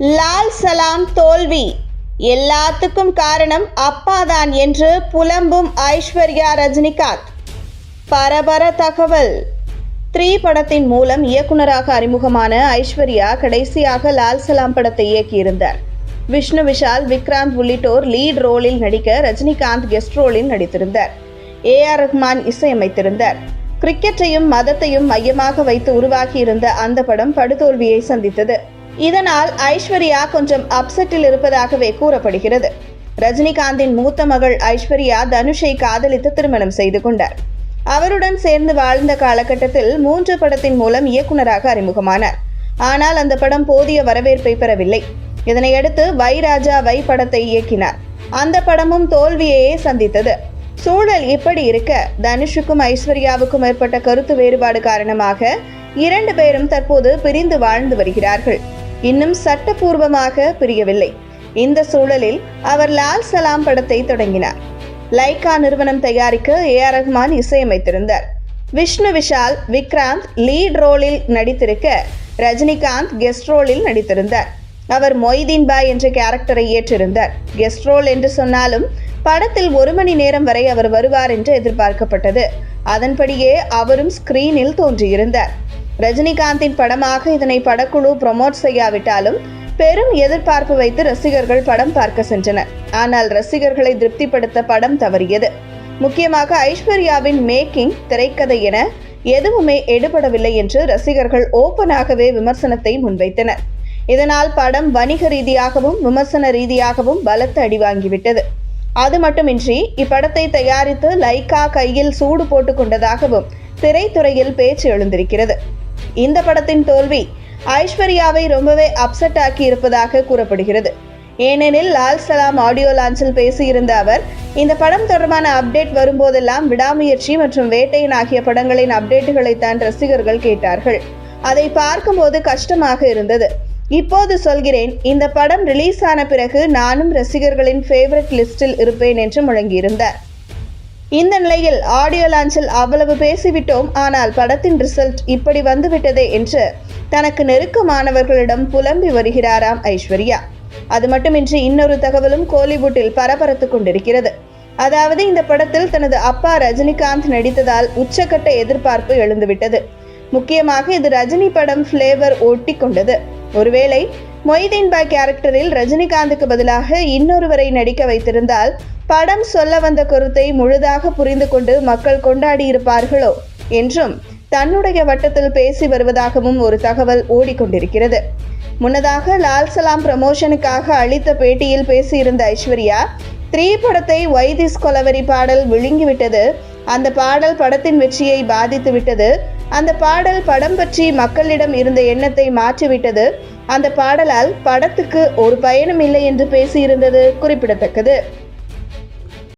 லால் சலாம் தோல்வி. எல்லாத்துக்கும் காரணம் அப்பாதான் என்று புலம்பும் ஐஸ்வர்யா ரஜினிகாந்த். பரபர தகவல். த்ரீ படத்தின் மூலம் இயக்குனராக அறிமுகமான ஐஸ்வர்யா கடைசியாக லால் சலாம் படத்தை இயக்கியிருந்தார். விஷ்ணு விஷால் விக்ராந்த் உள்ளிட்டோர் லீட் ரோலில் நடிக்க ரஜினிகாந்த் கெஸ்ட் ரோலில் நடித்திருந்தார். ஏ ஆர் ரஹ்மான் இசையமைத்திருந்தார். கிரிக்கெட்டையும் மதத்தையும் மையமாக வைத்து உருவாகியிருந்த அந்த படம் படுதோல்வியை சந்தித்தது. இதனால் ஐஸ்வர்யா கொஞ்சம் அப்செட்டில் இருப்பதாகவே கூறப்படுகிறது. ரஜினிகாந்தின் மூத்த மகள் ஐஸ்வர்யா தனுஷை காதலித்து திருமணம் செய்து கொண்டார். அவருடன் சேர்ந்து வாழ்ந்த காலகட்டத்தில் மூன்று படத்தின் மூலம் இயக்குனராக அறிமுகமானார். ஆனால் அந்த படம் போதிய வரவேற்பை பெறவில்லை. இதனையடுத்து வை ராஜா வை படத்தை இயக்கினார். அந்த படமும் தோல்வியையே சந்தித்தது. சூழல் இப்படி இருக்க தனுஷுக்கும் ஐஸ்வர்யாவுக்கும் ஏற்பட்ட கருத்து வேறுபாடு காரணமாக இரண்டு பேரும் தற்போது பிரிந்து வாழ்ந்து வருகிறார்கள். இன்னும் சட்டபூர்வமாக பிரியவில்லை. இந்த சூழலில் அவர் லால் சலாம் படத்தை தொடங்கினார். லைகா நிறுவனம் தயாரிக்க ஏ ஆர் ரஹ்மான் இசையமைத்திருந்தார். விஷ்ணு விஷால் விக்ராந்த் லீட் ரோலில் நடித்திருக்க ரஜினிகாந்த் கெஸ்ட் ரோலில் நடித்திருந்தார். அவர் மொய்தீன் பாய் என்ற கேரக்டரை ஏற்றிருந்தார். கெஸ்ட் ரோல் என்று சொன்னாலும் படத்தில் ஒரு மணி நேரம் வரை அவர் வருவார் என்று எதிர்பார்க்கப்பட்டது. அதன்படியே அவரும் ஸ்கிரீனில் தோன்றியிருந்தார். ரஜினிகாந்தின் படமாக இதனை படக்குழு ப்ரமோட் செய்யாவிட்டாலும் பெரும் எதிர்பார்ப்பு வைத்து ரசிகர்கள் படம் பார்க்க சென்றனர். ஆனால் ரசிகர்களை திருப்திப்படுத்த படம் தவறியது. முக்கியமாக ஐஸ்வர்யாவின் மேக்கிங் திரைக்கதை என எதுவுமே எடுபடவில்லை என்று ரசிகர்கள் ஓப்பனாகவே விமர்சனத்தை முன்வைத்தனர். இதனால் படம் வணிக ரீதியாகவும் விமர்சன ரீதியாகவும் பலத்த அடி வாங்கிவிட்டது அது மட்டுமின்றி இப்படத்தை தயாரித்து லைகா கையில் சூடு போட்டுக் கொண்டதாகவும் திரைத்துறையில் பேச்சு எழுந்திருக்கிறது. இந்த படத்தின் தோல்வி ஐஸ்வர்யாவை ரொம்பவே அப்செட் ஆக்கி இருப்பதாக கூறப்படுகிறது. ஏனெனில் லால் சலாம் ஆடியோ லான்ச்சில் பேசியிருந்த அவர் இந்த படம் தொடர்பான அப்டேட் வரும்போதெல்லாம் விடாமுயற்சி மற்றும் வேட்டையன் ஆகிய படங்களின் அப்டேட்டுகளைத்தான் ரசிகர்கள் கேட்டார்கள். அதை பார்க்கும்போது கஷ்டமாக இருந்தது. இப்போது சொல்கிறேன் இந்த படம் ரிலீஸ் ஆன பிறகு நானும் ரசிகர்களின் ஃபேவரட் லிஸ்டில் இருப்பேன் என்று முழங்கியிருந்தார். இந்த நிலையில் ஆடியோ லான்ச்சில் அவ்வளவு பேசிவிட்டோம் ஆனால் படத்தின் ரிசல்ட் இப்படி வந்துவிட்டதே என்று தனக்கு நெருக்கமானவர்களிடம் புலம்பி வருகிறாராம் ஐஸ்வர்யா. அது மட்டுமின்றி இன்னொரு தகவலும் கோலிவுட்டில் பரபரத்து கொண்டிருக்கிறது. அதாவது இந்த படத்தில் தனது அப்பா ரஜினிகாந்த் நடித்ததால் உச்சக்கட்ட எதிர்பார்ப்பு எழுந்துவிட்டது. முக்கியமாக இது ரஜினி படம் ஃப்ளேவர் ஒட்டி கொண்டது. ஒருவேளை மொய்தீன் பாய் கேரக்டரில் ரஜினிகாந்துக்கு பதிலாக இன்னொருவரை நடிக்க வைத்திருந்தால் படம் சொல்ல வந்த கருத்தை முழுதாக புரிந்து கொண்டு மக்கள் கொண்டாடியிருப்பார்களோ என்றும் தன்னுடைய வட்டத்தில் பேசி வருவதாகவும் ஒரு தகவல் ஓடிக்கொண்டிருக்கிறது. முன்னதாக லால் சலாம் ப்ரமோஷனுக்காக அளித்த பேட்டியில் பேசியிருந்த ஐஸ்வர்யா த்ரீ படத்தை வைதிஸ் கொலவரி பாடல் விழுங்கிவிட்டது. அந்த பாடல் படத்தின் வெற்றியை பாதித்து விட்டது அந்த பாடல் படம் பற்றி மக்களிடம் இருந்த எண்ணத்தை மாற்றிவிட்டது. அந்த பாடலால் படத்துக்கு ஒரு பயனும் இல்லை என்று பேசியிருந்தது குறிப்பிடத்தக்கது.